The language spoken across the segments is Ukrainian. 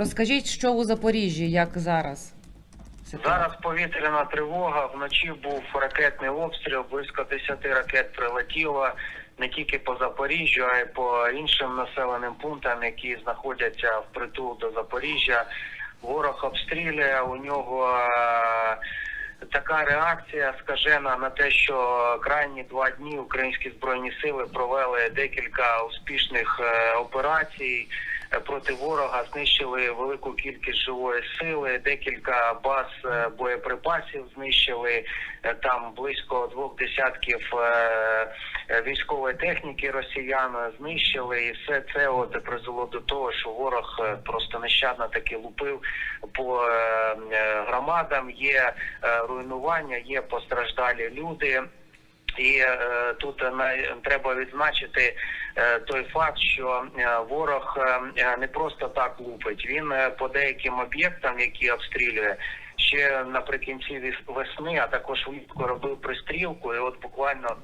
Розкажіть, що у Запоріжжі, як зараз? Зараз повітряна тривога. Вночі був ракетний обстріл. Близько 10 ракет прилетіло не тільки по Запоріжжю, а й по іншим населеним пунктам, які знаходяться впритул до Запоріжжя. Ворог обстрілює. У нього е, така реакція скажена на те, що крайні два дні українські збройні сили провели декілька успішних е, операцій проти ворога, знищили велику кількість живої сили, декілька баз е, боєприпасів знищили. Е, Там близько двох десятків е, е, військової техніки росіян знищили, і все це от призвело до того, що ворог е, просто нещадно таки лупив по е, е, громадам. Є е, руйнування, є постраждалі люди. І е, тут е, на- треба відзначити е, той факт, що е, ворог е, е, не просто так лупить. Він е, по деяким об'єктам, які обстрілює, ще наприкінці весни, а також влітку робив пристрілку. І от буквально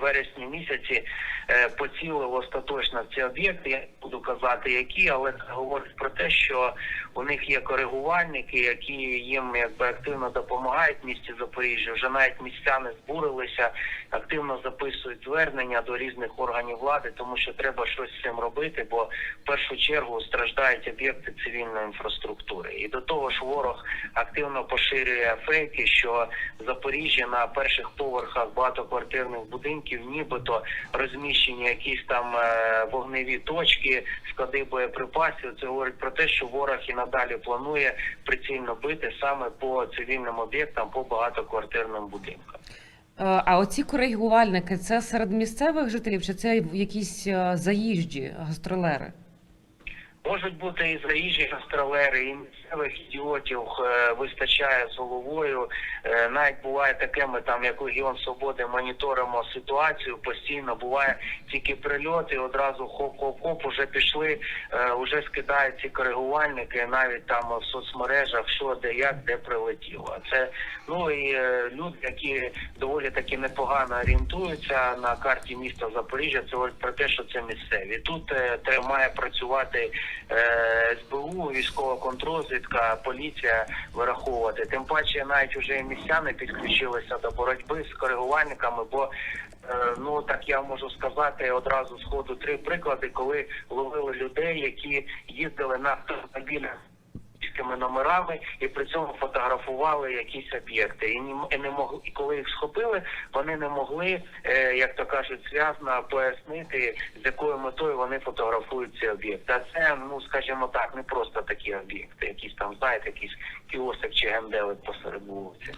вересні місяці е, поцілив остаточно в ці об'єкти. Я буду казати, які, але це говорить про те, що у них є коригувальники, які їм якби активно допомагають в місті Запоріжжя. Вже навіть містяни збурилися, активно записують звернення до різних органів влади, тому що треба щось з цим робити, бо в першу чергу страждають об'єкти цивільної інфраструктури. І до того ж, ворог активно поширює фейки, що в Запоріжжі на перших поверхах багатоквартирних будинків, нібито розміщені якісь там е, вогневі точки, склади боєприпасів. Це говорить про те, що ворог і надалі планує прицільно бити саме по цивільним об'єктам, по багатоквартирним будинкам. Е, А оці коригувальники це серед місцевих жителів, чи це якісь е, заїжджі гастролери? Можуть бути і заїжджі гастролери, і місцевих ідіотів е, вистачає з головою. Е, навіть буває таке, ми там як Легіон Свободи моніторимо ситуацію. Постійно буває тільки прильоти, одразу хоп-хоп-хоп, уже пішли, е, уже скидають ці коригувальники, навіть там в соцмережах, що де як, де прилетіло. Це ну і е, люди, які доволі таки непогано орієнтуються на карті міста Запоріжжя. Це говорить про те, що це місцеві. Тут е, має працювати е, СБУ, військова контрозвідка, поліція вираховувати. Тим паче, навіть вже і містяни підключилися до боротьби з коригувальниками, бо е, ну так я можу сказати одразу з ходу три приклади, коли ловили людей, які їздили на автомобілях російськими номерами і при цьому фотографували якісь об'єкти. І не, не могли, і коли їх схопили, вони не могли, е, як то кажуть, связно пояснити, з якою метою вони фотографують ці об'єкти. А це, ну скажімо так, не просто такі об'єкти, якісь там, знаєте, якийсь кіосик чи генделик посеред вулиці.